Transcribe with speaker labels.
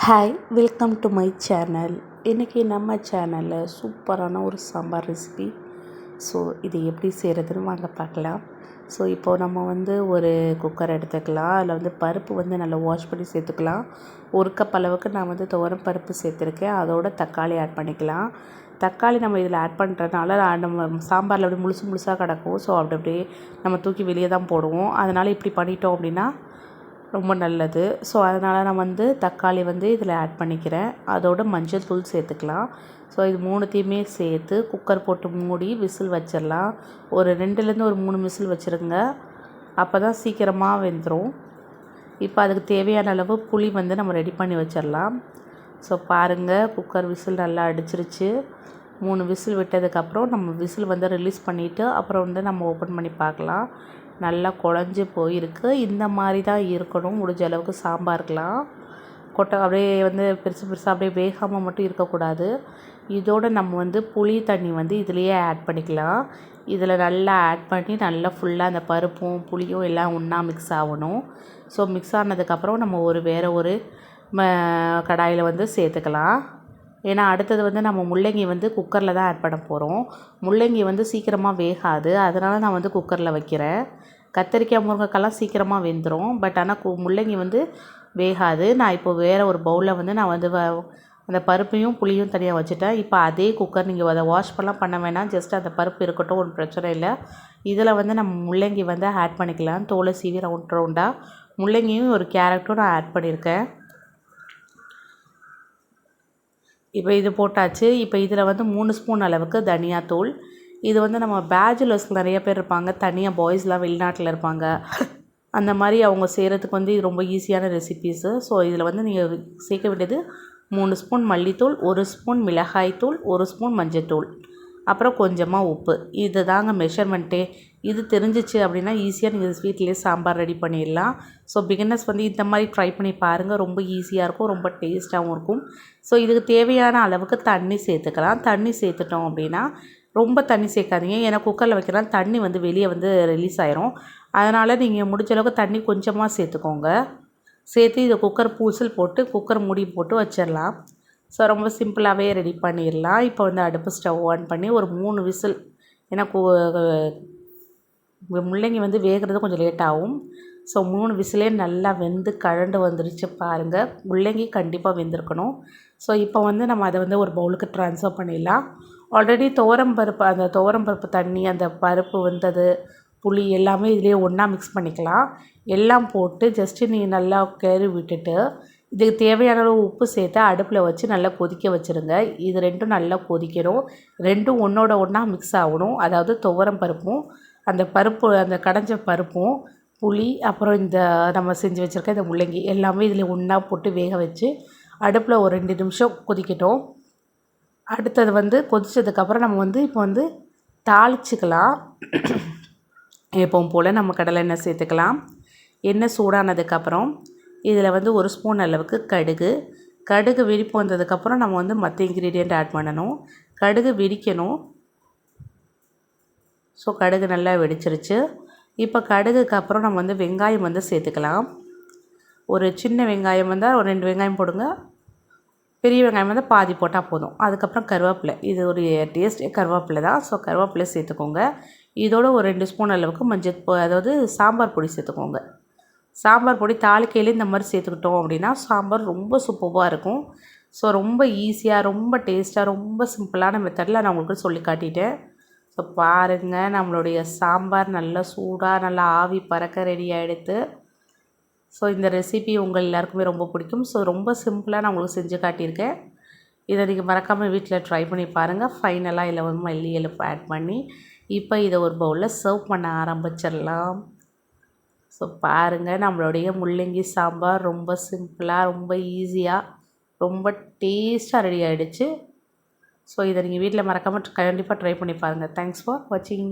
Speaker 1: Hi welcome to my channel இன்றைக்கி நம்ம சேனலில் சூப்பரான ஒரு சாம்பார் ரெசிபி ஸோ இது எப்படி செய்கிறதுன்னு வாங்க பார்க்கலாம். ஸோ இப்போது நம்ம வந்து ஒரு குக்கர் எடுத்துக்கலாம். அதில் வந்து பருப்பு வந்து நல்லா வாஷ் பண்ணி சேர்த்துக்கலாம். ஒரு கப் அளவுக்கு நான் வந்து துவரம் பருப்பு சேர்த்துருக்கேன். அதோட தக்காளி ஆட் பண்ணிக்கலாம். தக்காளி நம்ம இதில் ஆட் பண்ணுறதுனால நம்ம சாம்பாரில் அப்படியே முழுசு முழுசாக கிடக்கும். ஸோ அப்படி அப்படியே நம்ம தூக்கி வெளியே தான் போடுவோம். அதனால் இப்படி பண்ணிட்டோம் அப்படின்னா ரொம்ப நல்லது. ஸோ அதனால் நான் வந்து தக்காளி வந்து இதில் ஆட் பண்ணிக்கிறேன். அதோட மஞ்சள் தூள் சேர்த்துக்கலாம். ஸோ இது மூணுத்தையுமே சேர்த்து குக்கர் போட்டு மூடி விசில் வச்சிடலாம். ஒரு ரெண்டுலேருந்து ஒரு மூணு விசில் வச்சுருங்க. அப்போ தான் சீக்கிரமாக வெந்துடும் இப்போ அதுக்கு தேவையான அளவு புளி வந்து நம்ம ரெடி பண்ணி வச்சிடலாம். ஸோ பாருங்கள் குக்கர் விசில் நல்லா அடிச்சிருச்சு. மூணு விசில் விட்டதுக்கப்புறம் நம்ம விசில் வந்து ரிலீஸ் பண்ணிவிட்டு அப்புறம் வந்து நம்ம ஓப்பன் பண்ணி பார்க்கலாம். நல்லா குழஞ்சி போயிருக்கு. இந்த மாதிரி தான் இருக்கணும். முடிஞ்ச அளவுக்கு சாம்பாருக்கெலாம் கொட்டை அப்படியே வந்து பெருசு பெருசாக அப்படியே வேகாமல் மட்டும் இருக்கக்கூடாது. இதோடு நம்ம வந்து புளி தண்ணி வந்து இதுலேயே ஆட் பண்ணிக்கலாம். இதில் நல்லா ஆட் பண்ணி நல்லா ஃபுல்லாக அந்த பருப்பும் புளியும் எல்லாம் ஒன்றா மிக்ஸ் ஆகணும். ஸோ மிக்ஸ் ஆனதுக்கப்புறம் நம்ம ஒரு வேறு ஒரு கடாயில் வந்து சேர்த்துக்கலாம். ஏன்னா அடுத்தது வந்து நம்ம முள்ளங்கி வந்து குக்கரில் தான் ஆட் பண்ண போகிறோம் முள்ளங்கி வந்து சீக்கிரமாக வேகாது. அதனால் நான் வந்து குக்கரில் வைக்கிறேன். கத்திரிக்காய் முருங்கைக்காய்லாம் சீக்கிரமாக வெந்துடும் பட் ஆனால் கு முள்ளங்கி வந்து வேகாது. நான் இப்போ வேறு ஒரு பவுலில் வந்து நான் வந்து அந்த பருப்பையும் புளியும் தனியாக வச்சுட்டேன். இப்போ அதே குக்கர் நீங்கள் அதை வாஷ் பண்ணலாம் பண்ண வேணாம். ஜஸ்ட் அந்த பருப்பு இருக்கட்டும் ஒன்றும் பிரச்சனை இல்லை. இதில் வந்து நம்ம முள்ளங்கி வந்து ஆட் பண்ணிக்கலாம். தோலை சீவி ரவுண்ட் ரவுண்டாக முள்ளங்கியும் ஒரு கேரட்டும் நான் ஆட் பண்ணியிருக்கேன். இப்போ இது போட்டாச்சு. இப்போ இதில் வந்து மூணு ஸ்பூன் அளவுக்கு தனியாத்தூள். இது வந்து நம்ம பேச்சுலர்ஸ் நிறைய பேர் இருப்பாங்க. தனியாக பாய்ஸ்லாம் வெளிநாட்டில் இருப்பாங்க. அந்த மாதிரி அவங்க செய்கிறதுக்கு வந்து இது ரொம்ப ஈஸியான ரெசிபீஸு ஸோ இதில் வந்து நீங்கள் சேர்க்க வேண்டியது மூணு ஸ்பூன் மல்லித்தூள் ஒரு ஸ்பூன் மிளகாய்த்தூள் ஒரு ஸ்பூன் மஞ்சத்தூள் அப்புறம் கொஞ்சமாக உப்பு. இது தாங்க மெஷர்மெண்ட்டே இது தெரிஞ்சிச்சு அப்படின்னா ஈஸியாக நீங்கள் ஸ்வீட்லேயே சாம்பார் ரெடி பண்ணிடலாம். ஸோ பிகினர்ஸ் வந்து இந்த மாதிரி ட்ரை பண்ணி பாருங்கள் ரொம்ப ஈஸியாக இருக்கும். ரொம்ப டேஸ்ட்டாகவும் இருக்கும். ஸோ இதுக்கு தேவையான அளவுக்கு தண்ணி சேர்த்துக்கலாம். தண்ணி சேர்த்துட்டோம் அப்படின்னா ரொம்ப தண்ணி சேர்க்காதீங்க. ஏன்னா குக்கரில் வைக்கலாம் தண்ணி வந்து வெளியே வந்து ரிலீஸ் ஆயிரும். அதனால் நீங்கள் முடிஞ்ச அளவுக்கு தண்ணி கொஞ்சமாக சேர்த்துக்கோங்க. சேர்த்து இதை குக்கர் பூசல் போட்டு குக்கர் மூடி போட்டு வச்சிடலாம் ஸோ ரொம்ப சிம்பிளாகவே ரெடி பண்ணிடலாம் இப்போ வந்து அடுப்பு ஸ்டவ் ஆன் பண்ணி ஒரு மூணு விசில். ஏன்னா முள்ளங்கி வந்து வேகிறது கொஞ்சம் லேட் ஆகும். ஸோ மூணு விசிலே நல்லா வெந்து கழண்டு வந்துருச்சு பாருங்கள் முள்ளங்கி கண்டிப்பாக வெந்திருக்கணும். ஸோ இப்போ வந்து நம்ம அதை வந்து ஒரு பவுலுக்கு ட்ரான்ஸ்ஃபர் பண்ணிடலாம். ஆல்ரெடி துவரம் பருப்பு அந்த துவரம் பருப்பு தண்ணி அந்த பருப்பு வந்தது புளி எல்லாமே இதிலே ஒன்றா மிக்ஸ் பண்ணிக்கலாம். எல்லாம் போட்டு ஜஸ்ட்டு நீங்கள் நல்லா கேறி விட்டுட்டு இதுக்கு தேவையான அளவு உப்பு சேர்த்து அடுப்பில் வச்சு நல்லா கொதிக்க வச்சுருங்க. இது ரெண்டும் நல்லா கொதிக்கணும். ரெண்டும் ஒன்றோட ஒன்றா மிக்ஸ் ஆகணும். அதாவது துவரம் பருப்பும் அந்த பருப்பு அந்த கடைஞ்ச பருப்பும் புளி அப்புறம் இந்த நம்ம செஞ்சு வச்சுருக்க இந்த முள்ளங்கி எல்லாமே இதில் ஒன்றா போட்டு வேக வச்சு அடுப்பில் ஒரு ரெண்டு நிமிஷம் கொதிக்கட்டும். அடுத்தது வந்து கொதித்ததுக்கப்புறம் நம்ம வந்து இப்போ வந்து தாளிச்சிக்கலாம். எப்பவும் போல் நம்ம கடலை எண்ணெய் சேர்த்துக்கலாம். எண்ணெய் சூடானதுக்கப்புறம் இதில் வந்து ஒரு ஸ்பூன் அளவுக்கு கடுகு. கடுகு வெடிப்பு வந்ததுக்கப்புறம் நம்ம வந்து மற்ற இன்க்ரீடியண்ட் ஆட் பண்ணணும். கடுகு வெடிக்கணும் ஸோ கடுகு நல்லா வெடிச்சிருச்சு. இப்போ கடுகுக்கு அப்புறம் நம்ம வந்து வெங்காயம் வந்து சேர்த்துக்கலாம். ஒரு சின்ன வெங்காயம் வந்தால் ஒரு ரெண்டு வெங்காயம் போடுங்க. பெரிய வெங்காயம் வந்து பாதி போட்டால் போதும். அதுக்கப்புறம் கருவேப்பிலை. இது ஒரு டேஸ்ட்டே கருவேப்பிலை தான். ஸோ கருவேப்பிலை சேர்த்துக்கோங்க. இதோட ஒரு ரெண்டு ஸ்பூன் அளவுக்கு மஞ்சள் அதாவது சாம்பார் பொடி சேர்த்துக்கோங்க. சாம்பார் பொடி தாளிக்கையிலே இந்த மாதிரி சேர்த்துக்கிட்டோம் அப்படின்னா சாம்பார் ரொம்ப சூப்பராக இருக்கும். ஸோ ரொம்ப ஈஸியாக ரொம்ப டேஸ்ட்டாக ரொம்ப சிம்பிளான மெத்தடில் நான் உங்களுக்கு சொல்லி காட்டிட்டேன். ஸோ பாருங்கள் நம்மளுடைய சாம்பார் நல்லா சூடாக நல்லா ஆவி பறக்க ரெடி ஆகிடுத்து ஸோ இந்த ரெசிபி உங்கள் எல்லாருக்குமே ரொம்ப பிடிக்கும். ஸோ ரொம்ப சிம்பிளாக நான் உங்களுக்கு செஞ்சு காட்டியிருக்கேன். இதை நீங்கள் மறக்காமல் வீட்டில் ட்ரை பண்ணி பாருங்கள் ஃபைனலாக இதில் வந்து மல்லி எழுப்பு ஆட் பண்ணி இப்போ இதை ஒரு பவுலில் சர்வ் பண்ண ஆரம்பிச்சிடலாம். ஸோ பாருங்கள் நம்மளுடைய முள்ளங்கி சாம்பார் ரொம்ப சிம்பிளாக ரொம்ப ஈஸியாக ரொம்ப டேஸ்ட்டாக ரெடி ஆகிடுச்சு ஸோ இதை நீங்கள் வீட்டில் மறக்காமல் கண்டிப்பாக ட்ரை பண்ணி பாருங்கள் தேங்க்ஸ் ஃபார் வாட்சிங்